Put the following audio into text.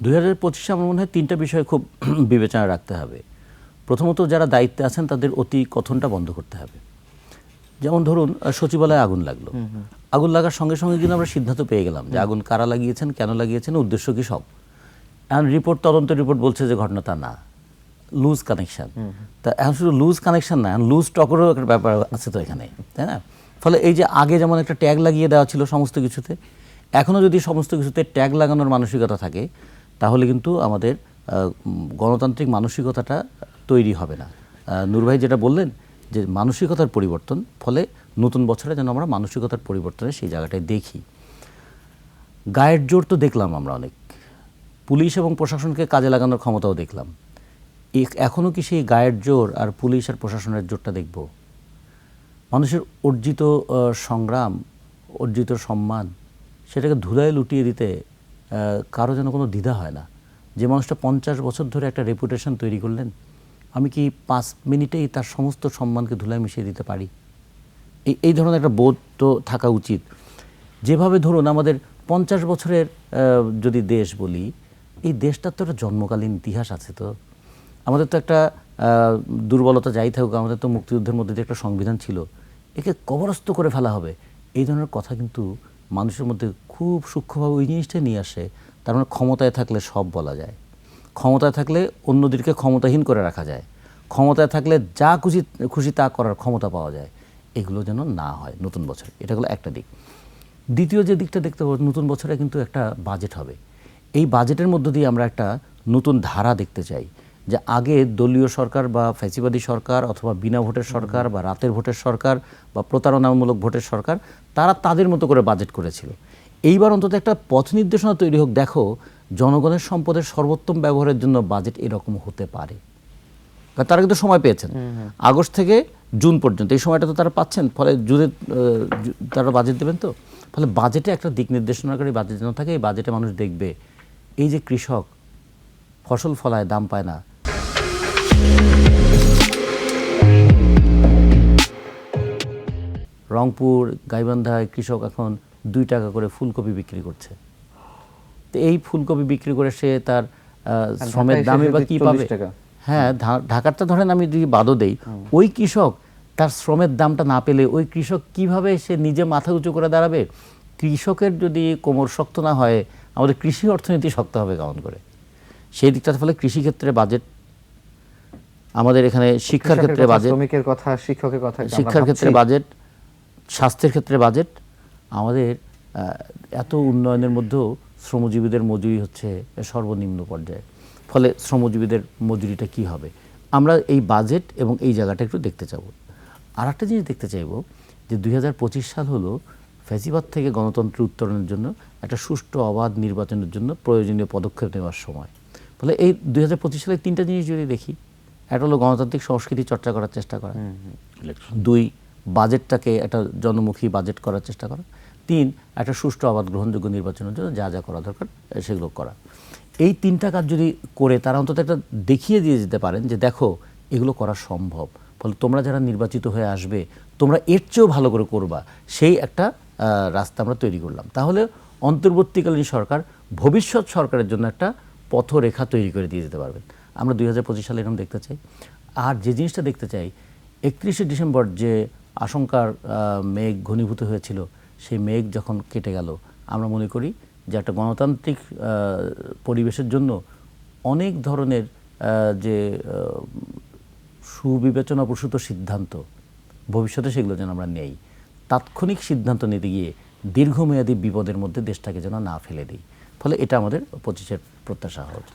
দুই হাজার পঁচিশে আমার মনে হয় তিনটা বিষয় খুব বিবেচনা রাখতে হবে। প্রথমত যারা দায়িত্বে আছেন তাদের অতি কথনটা বন্ধ করতে হবে। যেমন ধরুন সচিবালয়ে আগুন লাগল। আগুন লাগার সঙ্গে সঙ্গে কিন্তু আমরা সিদ্ধান্ত পেয়ে গেলাম যে আগুন কারা লাগিয়েছেন কেন লাগিয়েছেন উদ্দেশ্য কি সব? এখন রিপোর্ট তদন্ত রিপোর্ট বলছে যে ঘটনা তা না। লুজ কানেকশন তা এখন শুধু লুজ কানেকশন না লুজ স্টকেরও একটা ব্যাপার আছে তো এখানে তাই না? ফলে এই যে আগে যেমন একটা ট্যাগ লাগিয়ে দেওয়া ছিল সমস্ত কিছুতে এখনও যদি সমস্ত কিছুতে ট্যাগ লাগানোর মানসিকতা থাকে তাহলে কিন্তু আমাদের গণতান্ত্রিক মানসিকতাটা তৈরি হবে না। নূর ভাই যেটা বললেন যে মানসিকতার পরিবর্তন, ফলে নতুন বছরে যেন আমরা মানসিকতার পরিবর্তনে সেই জায়গাটায় দেখি। গায়ের জোর তো দেখলাম আমরা অনেক। পুলিশ এবং প্রশাসনকে কাজে লাগানোর ক্ষমতাও দেখলাম। এখনও কি সেই গায়ের জোর আর পুলিশ আর প্রশাসনের জোরটা দেখব? মানুষের অর্জিত সংগ্রাম, অর্জিত সম্মান, সেটাকে ধুলায় লুটিয়ে দিতে কারও যেন কোনো দ্বিধা হয় না। যে মানুষটা পঞ্চাশ বছর ধরে একটা রেপুটেশন তৈরি করলেন, আমি কি পাঁচ মিনিটেই তার সমস্ত সম্মানকে ধুলায় মিশিয়ে দিতে পারি? এই এই ধরনের একটা বোধ তো থাকা উচিত। যেভাবে ধরুন আমাদের পঞ্চাশ বছরের যদি দেশ বলি, এই দেশটার তো একটা জন্মকালীন ইতিহাস আছে তো। আমাদের তো একটা দুর্বলতা যাই থাকুক, আমাদের তো মুক্তিযুদ্ধের মধ্যে যে একটা সংবিধান ছিল, একে কবরস্থ করে ফেলা হবে। এই ধরনের কথা কিন্তু মানুষের মধ্যে খুব সূক্ষ্মভাবে ওই জিনিসটা নিয়ে আসে। তার মানে ক্ষমতায় থাকলে সব বলা যায়। ক্ষমতায় থাকলে অন্যদেরকে ক্ষমতাহীন করে রাখা যায়। ক্ষমতায় থাকলে যা খুশি খুশি তা করার ক্ষমতা পাওয়া যায়। এগুলো যেন না হয় নতুন বছরে। এটা হলো একটা দিক। দ্বিতীয় যে দিকটা দেখতে পাবো, নতুন বছরে কিন্তু একটা বাজেট হবে। এই বাজেটের মধ্য দিয়ে আমরা একটা নতুন ধারা দেখতে চাই। যে আগে দলীয় সরকার বা ফ্যাসিবাদী সরকার অথবা বিনা ভোটের সরকার বা রাতের ভোটের সরকার বা প্রতারণামূলক ভোটের সরকার, তারা তাদের মতো করে বাজেট করেছিল। এইবার অন্তত একটা পথ নির্দেশনা তৈরি হোক দেখো জনগণের সম্পদের সর্বোত্তম ব্যবহারের জন্য বাজেট এরকম হতে পারে। কারণ তারা কিন্তু সময় পেয়েছেন। আগস্ট থেকে জুন পর্যন্ত এই সময়টা তো তারা পাচ্ছেন ফলে জুনে তারা বাজেট দেবেন তো? ফলে বাজেটে একটা দিক নির্দেশনাকারী বাজেট যেন থাকে এই বাজেটে মানুষ দেখবে এই যে কৃষক ফসল ফলায় দাম পায় না। রংপুর গাইবান্ধায় কৃষক এখন দুই টাকা করে ফুলকপি বিক্রি করছে। তো এই ফুলকপি বিক্রি করে সে তার শ্রমের দামে বা কি পাবে? হ্যাঁ ঢাকারটা ধরেন আমি যদি বাদও দেই ওই কৃষক তার শ্রমের দামটা না পেলে ওই কৃষক কীভাবে সে নিজে মাথা উঁচু করে দাঁড়াবে? কৃষকের যদি কোমর শক্ত না হয় আমাদের কৃষি অর্থনীতি শক্ত হবে কেমন করে? সেই দিকটার ফলে কৃষিক্ষেত্রে বাজেট আমাদের এখানে শিক্ষার ক্ষেত্রে বাজেট শ্রমিকের কথা শিক্ষকের কথা শিক্ষার ক্ষেত্রে বাজেট স্বাস্থ্যের ক্ষেত্রে বাজেট আমাদের এত উন্নয়নের মধ্যেও শ্রমজীবীদের মজুরি হচ্ছে সর্বনিম্ন পর্যায়ে। ফলে শ্রমজীবীদের মজুরিটা কি হবে? আমরা এই বাজেট এবং এই জায়গাটা একটু দেখতে চাব। আর একটা জিনিস দেখতে চাইব যে দুই হাজার পঁচিশ সাল হলো ফ্যাসিবাদ থেকে গণতন্ত্র উত্তরণের জন্য একটা সুষ্ঠু অবাধ নির্বাচনের জন্য প্রয়োজনীয় পদক্ষেপ নেওয়ার সময়। ফলে এই দুই সালে তিনটা জিনিস যদি দেখি একটা হলো গণতান্ত্রিক সংস্কৃতি চর্চা করার চেষ্টা করা। দুই বাজেটটাকে একটা জনমুখী বাজেট করার চেষ্টা করা। তিন, একটা সুষ্ঠু আবাদ গ্রহণযোগ্য নির্বাচনের জন্য যা যা করা দরকার সেগুলো করা। এই তিনটা কাজ যদি করে, তারা অন্তত একটা দেখিয়ে দিয়ে যেতে পারেন যে দেখো, এগুলো করা সম্ভব। ফলে তোমরা যারা নির্বাচিত হয়ে আসবে, তোমরা এর চেয়েও ভালো করে করবা। সেই একটা রাস্তা আমরা তৈরি করলাম। তাহলে অন্তর্বর্তীকালীন সরকার ভবিষ্যৎ সরকারের জন্য একটা পথরেখা তৈরি করে দিয়ে যেতে পারবেন। আমরা দুই হাজার পঁচিশ সালে এরকম দেখতে চাই। আর যে জিনিসটা দেখতে চাই, একত্রিশে ডিসেম্বর যে আশঙ্কার মেঘ ঘনীভূত হয়েছিল, সেই মেঘ যখন কেটে গেল, আমরা মনে করি যে একটা গণতান্ত্রিক পরিবেশের জন্য অনেক ধরনের যে সুবিবেচনা প্রসূত সিদ্ধান্ত ভবিষ্যতে সেগুলো যেন আমরা নেই। তাৎক্ষণিক সিদ্ধান্ত নিতে গিয়ে দীর্ঘমেয়াদী বিপদের মধ্যে দেশটাকে যেন না ফেলে দিই। ফলে এটা আমাদের পঁচিশের প্রত্যাশা হচ্ছে